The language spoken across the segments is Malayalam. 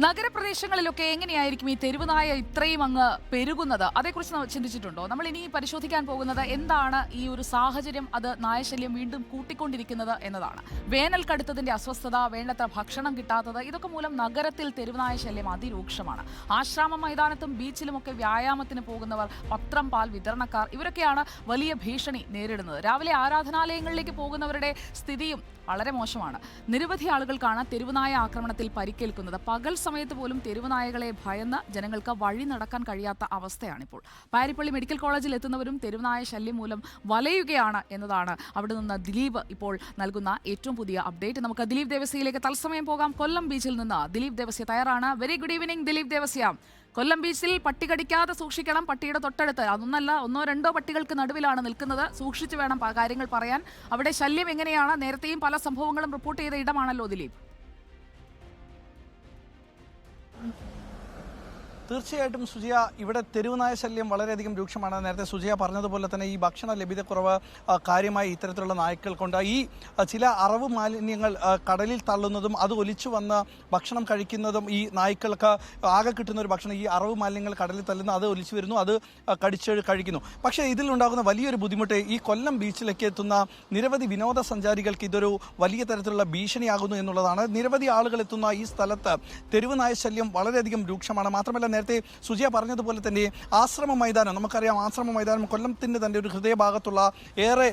നഗരപ്രദേശങ്ങളിലൊക്കെ എങ്ങനെയായിരിക്കും ഈ തെരുവുനായ ഇത്രയും അങ്ങ് പെരുകുന്നത്? അതേക്കുറിച്ച് ചിന്തിച്ചിട്ടുണ്ടോ? നമ്മൾ ഇനി പരിശോധിക്കാൻ പോകുന്നത് എന്താണ് ഈ ഒരു സാഹചര്യം? അത് നായശല്യം വീണ്ടും കൂട്ടിക്കൊണ്ടിരിക്കുന്നത് എന്നതാണ്. വേനൽ കടുത്തതിന്റെ അസ്വസ്ഥത വേണ്ടത്ര ഭക്ഷണം കിട്ടാത്തത് ഇതൊക്കെ മൂലം നഗരത്തിൽ തെരുവുനായ ശല്യം അതിരൂക്ഷമാണ്. ആശ്രാമ മൈതാനത്തും ബീച്ചിലുമൊക്കെ വ്യായാമത്തിന് പോകുന്നവർ പത്രം പാൽ വിതരണക്കാർ ഇവരൊക്കെയാണ് വലിയ ഭീഷണി നേരിടുന്നത്. രാവിലെ ആരാധനാലയങ്ങളിലേക്ക് പോകുന്നവരുടെ സ്ഥിതിയും വളരെ മോശമാണ്. നിരവധി ആളുകൾക്കാണ് തെരുവുനായ ആക്രമണത്തിൽ പരിക്കേൽക്കുന്നത്. പകൽ സമയത്ത് പോലും തെരുവുനായകളെ ഭയന്ന് ജനങ്ങൾക്ക് വഴി നടക്കാൻ കഴിയാത്ത അവസ്ഥയാണിപ്പോൾ. പാരിപ്പള്ളി മെഡിക്കൽ കോളേജിൽ എത്തുന്നവരും തെരുവുനായ ശല്യം മൂലം വലയുകയാണ് എന്നതാണ് അവിടെ നിന്ന് ദിലീപ് ഇപ്പോൾ നൽകുന്ന ഏറ്റവും പുതിയ അപ്ഡേറ്റ്. നമുക്ക് ദിലീപ് ദേവസ്യയിലേക്ക് തത്സമയം പോകാം. കൊല്ലം ബീച്ചിൽ നിന്ന് ദിലീപ് ദേവസ്യ തയ്യാറാണ്. Very good evening Dileep Devasya. Kollam ബീച്ചിൽ പട്ടി കടിക്കാതെ സൂക്ഷിക്കണം. പട്ടിയുടെ തൊട്ടടുത്ത് അതൊന്നല്ല ഒന്നോ രണ്ടോ പട്ടികൾക്ക് നടുവിലാണ് നിൽക്കുന്നത്. സൂക്ഷിച്ചു വേണം കാര്യങ്ങൾ പറയാൻ. അവിടെ ശല്യം എങ്ങനെയാണ്? നേരത്തെയും പല സംഭവങ്ങളും റിപ്പോർട്ട് ചെയ്ത ഇടമാണല്ലോ ദിലീപ്. തീർച്ചയായിട്ടും സുജിയ ഇവിടെ തെരുവുനായ ശല്യം വളരെയധികം രൂക്ഷമാണ്. നേരത്തെ സുജിയ പറഞ്ഞതുപോലെ തന്നെ ഈ ഭക്ഷണ ലഭ്യതക്കുറവ് കാര്യമായി ഇത്തരത്തിലുള്ള കൊണ്ട് ഈ ചില അറവ് മാലിന്യങ്ങൾ കടലിൽ തള്ളുന്നതും അത് ഒലിച്ചു വന്ന് ഭക്ഷണം കഴിക്കുന്നതും ഈ നായ്ക്കൾക്ക് ആകെ കിട്ടുന്ന ഒരു ഭക്ഷണം ഈ അറവ് മാലിന്യങ്ങൾ കടലിൽ തള്ളുന്ന അത് ഒലിച്ചു വരുന്നു അത് കടിച്ച് കഴിക്കുന്നു. പക്ഷേ ഇതിലുണ്ടാകുന്ന വലിയൊരു ബുദ്ധിമുട്ട് ഈ കൊല്ലം ബീച്ചിലേക്ക് എത്തുന്ന നിരവധി വിനോദസഞ്ചാരികൾക്ക് ഇതൊരു വലിയ തരത്തിലുള്ള ഭീഷണിയാകുന്നു എന്നുള്ളതാണ്. നിരവധി ആളുകൾ എത്തുന്ന ഈ സ്ഥലത്ത് തെരുവ് നായ ശല്യം വളരെയധികം രൂക്ഷമാണ്. മാത്രമല്ല നേരത്തെ സുജിയ പറഞ്ഞതുപോലെ തന്നെ ആശ്രമ മൈതാനം നമുക്കറിയാം ആശ്രമ മൈതാനം കൊല്ലത്തിന്റെ തന്നെ ഒരു ഹൃദയഭാഗത്തുള്ള ഏറെ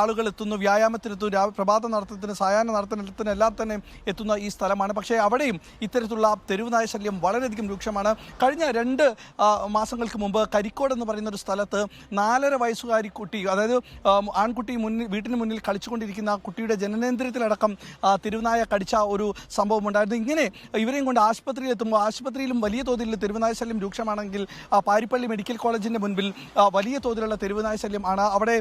ആളുകൾ എത്തുന്നു വ്യായാമത്തിനെത്തുന്നു പ്രഭാത നടത്തത്തിന് സായാഹ്ന നടത്തത്തിന് എല്ലാം തന്നെ എത്തുന്ന ഈ സ്ഥലമാണ്. പക്ഷേ അവിടെയും ഇത്തരത്തിലുള്ള തെരുവുനായ ശല്യം വളരെയധികം രൂക്ഷമാണ്. കഴിഞ്ഞ രണ്ട് മാസങ്ങൾക്ക് മുമ്പ് കരിക്കോട് എന്ന് പറയുന്ന ഒരു സ്ഥലത്ത് നാലര വയസ്സുകാരി കുട്ടി അതായത് ആൺകുട്ടി മുന്നിൽ വീട്ടിന് മുന്നിൽ കളിച്ചുകൊണ്ടിരിക്കുന്ന കുട്ടിയുടെ ജനനേന്ദ്രിയത്തിലടക്കം തെരുവുനായ കടിച്ച ഒരു സംഭവം ഉണ്ടായിരുന്നു ഇങ്ങനെ ഇവരെയും കൊണ്ട് ആശുപത്രിയിൽ എത്തുമ്പോൾ ആശുപത്രിയിലും വലിയ തോതിൽ തെരുവുനായ ശല്യം രൂക്ഷമാണെങ്കിൽ പാരിപ്പള്ളി മെഡിക്കൽ കോളേജിന്റെ മുൻപിൽ വലിയ തോതിലുള്ള തെരുവുനായ ആണ് അവിടെ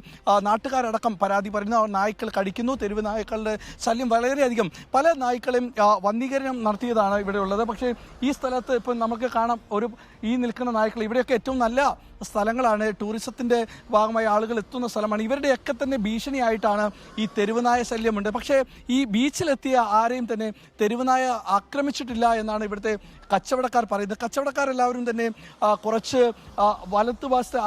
നാട്ടുകാരടക്കം പരാതി പറയുന്നു നായ്ക്കൾ കടിക്കുന്നു. തെരുവ് നായ്ക്കളുടെ ശല്യം വളരെയധികം പല നായ്ക്കളെയും വന്നീകരണം നടത്തിയതാണ് ഇവിടെ ഉള്ളത്. പക്ഷേ ഈ സ്ഥലത്ത് ഇപ്പം നമുക്ക് കാണാം ഒരു ഈ നിൽക്കുന്ന നായ്ക്കൾ ഇവിടെയൊക്കെ ഏറ്റവും നല്ല സ്ഥലങ്ങളാണ്. ടൂറിസത്തിന്റെ ഭാഗമായി ആളുകൾ എത്തുന്ന സ്ഥലമാണ്. ഇവരുടെയൊക്കെ തന്നെ ഭീഷണിയായിട്ടാണ് ഈ തെരുവുനായ ശല്യമുണ്ട്. പക്ഷേ ഈ ബീച്ചിലെത്തിയ ആരെയും തന്നെ തെരുവുനായ ആക്രമിച്ചിട്ടില്ല എന്നാണ് ഇവിടുത്തെ കച്ചവടക്കാർ പറയുന്നത് കച്ചവടക്കാരെല്ലാവരും തന്നെ കുറച്ച് വലത്ത് ഭാഗത്ത്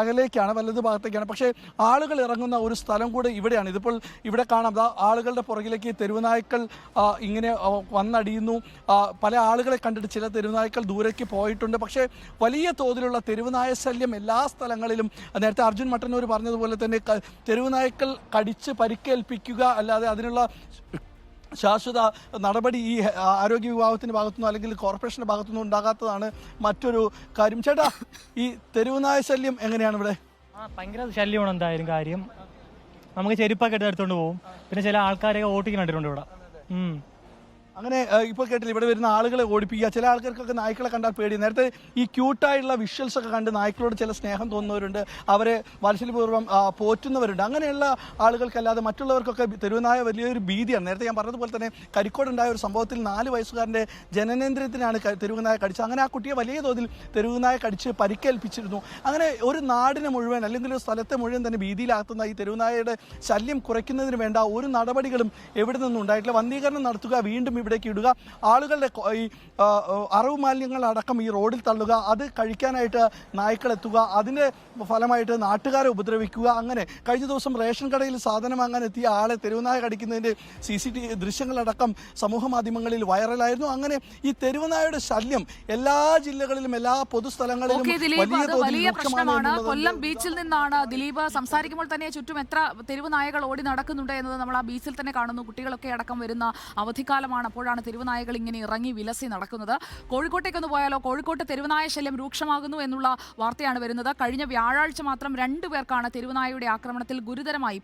അകലേക്കാണ് വലത് ഭാഗത്തേക്കാണ്. പക്ഷേ ആളുകൾ ഇറങ്ങുന്ന ഒരു സ്ഥലം കൂടെ ഇവിടെയാണ്. ഇതിപ്പോൾ ഇവിടെ കാണാം. ആളുകളുടെ പുറകിലേക്ക് തെരുവുനായ്ക്കൾ ഇങ്ങനെ വന്നടിയുന്നു. പല ആളുകളെ കണ്ടിട്ട് ചില തെരുവുനായ്ക്കൾ ദൂരേക്ക് പോയിട്ടുണ്ട്. പക്ഷേ വലിയ തോതിലുള്ള തെരുവുനായ ശല്യം എല്ലാ സ്ഥലങ്ങളിലും നേരത്തെ അർജുൻ മട്ടന്നൂർ പറഞ്ഞതുപോലെ തന്നെ തെരുവുനായ്ക്കൾ കടിച്ച് പരിക്കേൽപ്പിക്കുക അല്ലാതെ അതിനുള്ള ശാശ്വത നടപടി ഈ ആരോഗ്യ വിഭാഗത്തിന്റെ ഭാഗത്തുനിന്നോ അല്ലെങ്കിൽ കോർപ്പറേഷന്റെ ഭാഗത്തുനിന്നോ ഉണ്ടാകാത്തതാണ് മറ്റൊരു കാര്യം. ചേട്ടാ ഈ തെരുവുനായ ശല്യം എങ്ങനെയാണ് ഇവിടെ? ഭയങ്കര ശല്യമാണ് എന്തായാലും കാര്യം. നമുക്ക് ചെരുപ്പൊക്കെ എടുത്ത് എടുത്തോണ്ട് പോകും പിന്നെ ചില ആൾക്കാരെയൊക്കെ ഓട്ടിക്കുന്നുണ്ടിട്ടുണ്ട് ഇവിടെ. അങ്ങനെ ഇപ്പോൾ കേട്ടില്ല ഇവിടെ വരുന്ന ആളുകളെ ഓടിപ്പിക്കുക ചില ആൾക്കാർക്കൊക്കെ നായ്ക്കളെ കണ്ടാൽ പേടി നേരത്തെ ഈ ക്യൂട്ടായിട്ടുള്ള വിഷ്വൽസ് ഒക്കെ കണ്ട് നായ്ക്കളോട് ചില സ്നേഹം തോന്നുന്നവരുണ്ട്. അവരെ വാത്സല്യപൂർവം പോറ്റുന്നവരുണ്ട്. അങ്ങനെയുള്ള ആളുകൾക്കല്ലാതെ മറ്റുള്ളവർക്കൊക്കെ തെരുവുനായ വലിയൊരു ഭീതിയാണ്. നേരത്തെ ഞാൻ പറഞ്ഞതുപോലെ തന്നെ കരിക്കോടുണ്ടായ ഒരു സംഭവത്തിൽ നാല് വയസ്സുകാരന്റെ ജനനേന്ദ്രിയത്തിനാണ് ക- തെരുവുനായ കടിച്ചത്. അങ്ങനെ ആ കുട്ടിയെ വലിയ തോതിൽ തെരുവുനായ കടിച്ച് പരിക്കേൽപ്പിച്ചിരുന്നു. അങ്ങനെ ഒരു നാടിനെ മുഴുവൻ അല്ലെങ്കിൽ ഒരു സ്ഥലത്തെ മുഴുവൻ തന്നെ ഭീതിയിലാക്കുന്ന ഈ തെരുവുനായയുടെ ശല്യം കുറയ്ക്കുന്നതിന് വേണ്ട ഒരു നടപടികളും എവിടെ നിന്നും ഉണ്ടായിട്ടില്ല. വന്ധീകരണം നടത്തുക വീണ്ടും ഇവിടേക്ക് ഇടുക. ആളുകളുടെ ഈ അറവ് മാലിന്യങ്ങൾ അടക്കം ഈ റോഡിൽ തള്ളുക. അത് കഴിക്കാനായിട്ട് നായ്ക്കൾ എത്തുക. അതിന്റെ ഫലമായിട്ട് നാട്ടുകാരെ ഉപദ്രവിക്കുക. അങ്ങനെ കഴിഞ്ഞ ദിവസം റേഷൻ കടയിൽ സാധനം വാങ്ങാൻ എത്തിയ ആളെ തെരുവുനായ കടിക്കുന്നതിന്റെ സി സി ടി ദൃശ്യങ്ങളടക്കം സമൂഹ മാധ്യമങ്ങളിൽ വൈറലായിരുന്നു. അങ്ങനെ ഈ തെരുവുനായയുടെ ശല്യം എല്ലാ ജില്ലകളിലും എല്ലാ പൊതുസ്ഥലങ്ങളിലും വലിയ പ്രശ്നമാണ്. കൊല്ലം ബീച്ചിൽ നിന്നാണ് ദിലീപ്. സംസാരിക്കുമ്പോൾ തന്നെ ചുറ്റും എത്ര തെരുവ് നായകൾ ഓടി നടക്കുന്നുണ്ട് എന്നത് നമ്മൾ ആ ബീച്ചിൽ തന്നെ കാണുന്നു. കുട്ടികളൊക്കെ അടക്കം വരുന്ന അവധിക്കാലമാണ്. അപ്പോഴാണ് തെരുവനായകൾ ഇങ്ങനെ ഇറങ്ങി വിലസി നടക്കുന്നത്. കോഴിക്കോട്ടേക്കൊന്ന് പോയാലോ? കോഴിക്കോട്ട് തെരുവുനായ ശല്യം രൂക്ഷമാകുന്നു എന്നുള്ള വാർത്തയാണ് വരുന്നത്. കഴിഞ്ഞ വ്യാഴാഴ്ച മാത്രം രണ്ടു പേർക്കാണ് തെരുവുനായയുടെ ആക്രമണത്തിൽ ഗുരുതരമായി